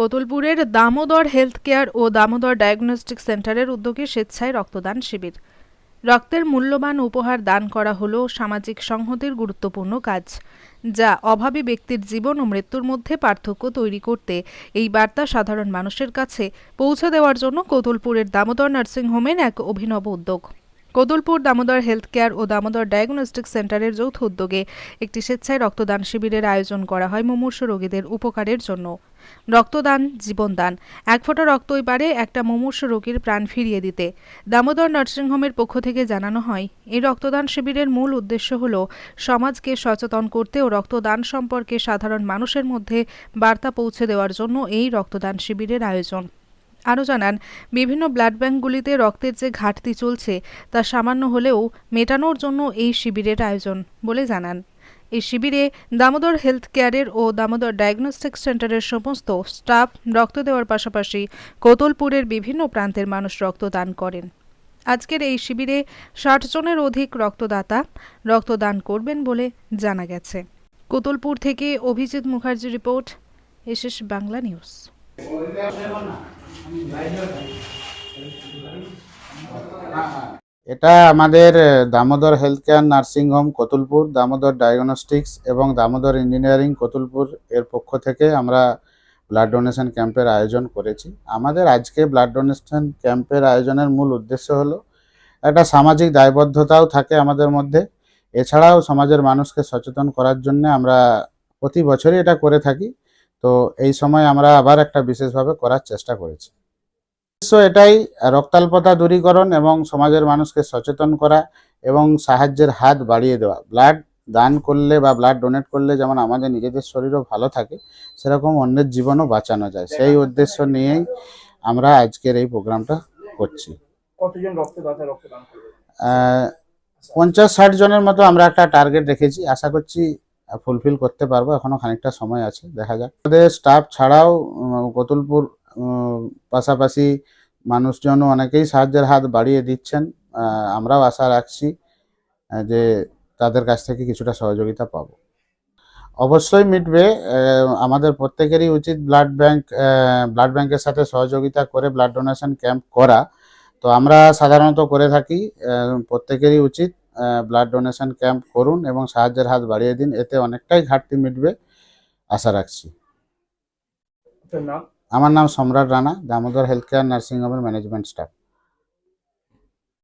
কোতুলপুরের Damodar health care ও Damodar diagnostic সেন্টারের উদ্যোগে স্বেচ্ছায় রক্তদান শিবির। রক্তের মূল্যবান উপহার দান করা হল সামাজিক সংহতির গুরুত্বপূর্ণ কাজ, যা অভাবী ব্যক্তির জীবন ও মৃত্যুর মধ্যে পার্থক্য তৈরি করতে এই বার্তা সাধারণ মানুষের কাছে পৌঁছে দেওয়ার জন্য কোতুলপুরের দামোদর নার্সিংহোমের এক অভিনব উদ্যোগ। কোদলপুর দামোদর হেলথ কেয়ার ও দামোদর ডায়াগনস্টিক সেন্টারের যৌথ উদ্যোগে একটি স্বেচ্ছায় রক্তদান শিবিরের আয়োজন করা হয় মুমূর্ষু রোগীদের উপকারের জন্য। রক্তদান, জীবনদান। এক ফোঁটা রক্তই পারে একটা মুমূর্ষু রোগীর প্রাণ ফিরিয়ে দিতে। দামোদর নার্সিংহোমের পক্ষ থেকে জানানো হয়, এই রক্তদান শিবিরের মূল উদ্দেশ্য হল সমাজকে সচেতন করতে ও রক্তদান সম্পর্কে সাধারণ মানুষের মধ্যে বার্তা পৌঁছে দেওয়ার জন্য এই রক্তদান শিবিরের আয়োজন। আরও জানান, বিভিন্ন ব্লাড ব্যাঙ্কগুলিতে রক্তের যে ঘাটতি চলছে, তা সামান্য হলেও মেটানোর জন্য এই শিবিরের আয়োজন বলে জানান। এই শিবিরে দামোদর হেলথ কেয়ারের ও দামোদর ডায়াগনস্টিক সেন্টারের সমস্ত স্টাফ রক্ত দেওয়ার পাশাপাশি কোতলপুরের বিভিন্ন প্রান্তের মানুষ রক্তদান করেন। আজকের এই শিবিরে ষাট জনের অধিক রক্তদাতা রক্তদান করবেন বলে জানা গেছে। কোতলপুর থেকে Abhijit Mukherjee report, SS Bangla news. এটা আমাদের Damodar health care nursing home Kotulpur, Damodar diagnostics এবং দামোদর ইঞ্জিনিয়ারিং কতুলপুর এর পক্ষ থেকে আমরা ব্লাড ডোনেশন ক্যাম্পের আয়োজন করেছি। আমাদের আজকে ব্লাড ডোনেশন ক্যাম্পের আয়োজনের মূল উদ্দেশ্য হলো, একটা সামাজিক দায়বদ্ধতাও থাকে আমাদের মধ্যে। এছাড়াও সমাজের মানুষকে সচেতন করার জন্য আমরা প্রতি বছরই এটা করে থাকি। তো এই সময় আমরা আবার একটা বিশেষভাবে করার চেষ্টা করেছি। উদ্দেশ্য এটাই রক্তাল্পতা দূরীকরণ এবং সমাজের মানুষকে সচেতন করা এবং সাহায্যের হাত বাড়িয়ে দেওয়া। ব্লাড দান করলে বা ব্লাড ডোনেট করলে যেমন আমাদের নিজেদের শরীরও ভালো থাকে সেরকম অন্যের জীবনও বাঁচানো যায়। সেই উদ্দেশ্য নিয়েই আমরা আজকের এই প্রোগ্রামটা করছি। পঞ্চাশ ষাট জনের মতো আমরা একটা টার্গেট রেখেছি। আশা করছি ফুলফিল করতে পারব, এখনও খানিকটা সময় আছে, দেখা যাক। আমাদের স্টাফ ছাড়াও কতুলপুর পাশাপাশি মানুষজনও অনেকেই সাহায্যের হাত বাড়িয়ে দিচ্ছেন। আমরাও আশা রাখছি যে তাদের কাছ থেকে কিছুটা সহযোগিতা পাবো। অবশ্যই মিটবে আমাদের প্রত্যেকেরই উচিত ব্লাড ব্যাংক ব্লাড ব্যাংকের সাথে সহযোগিতা করে ব্লাড ডোনেশন ক্যাম্প করা। তো আমরা সাধারণত করে থাকি প্রত্যেকেরই উচিত ব্লাড ডোনেশন ক্যাম্প করুন এবং সাহায্যের হাত বাড়িয়ে দিন এতে অনেকটাই ঘাটতি মিটবে আশা রাখছি। আমার নাম Samrat Rana Damodar health care nursing হোমের ম্যানেজমেন্ট স্টাফ